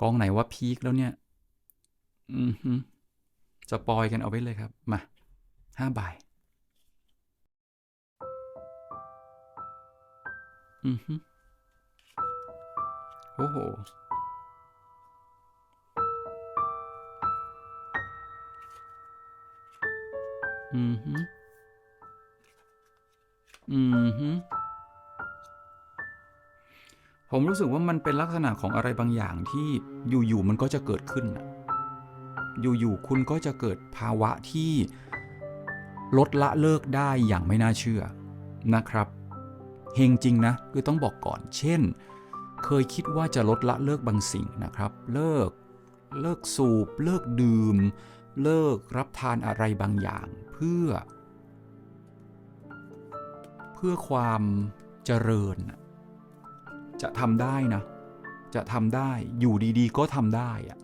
กองไหนว่าพีคแล้วเนี่ย อือฮึสปอยกันเอาไว้เลยครับ มาห้าใบอือฮึโอ้โหอือฮึอือฮึ ผมรู้สึกว่ามันเป็นลักษณะของอะไรบางอย่างที่อยู่ๆมันก็จะเกิดขึ้น อยู่ๆคุณก็จะเกิดภาวะที่ลดละเลิกได้อย่างไม่น่าเชื่อนะครับเฮงจริงนะคือต้องบอกก่อน เช่น เคยคิดว่าจะลดละเลิกบางสิ่งนะครับ เลิกเลิกสูบ เลิกดื่ม เลิกรับทานอะไรบางอย่าง เพื่อ เพื่อความเจริญ จะทำได้นะ จะทำได้อยู่ดีๆ ก็ทำได้อะ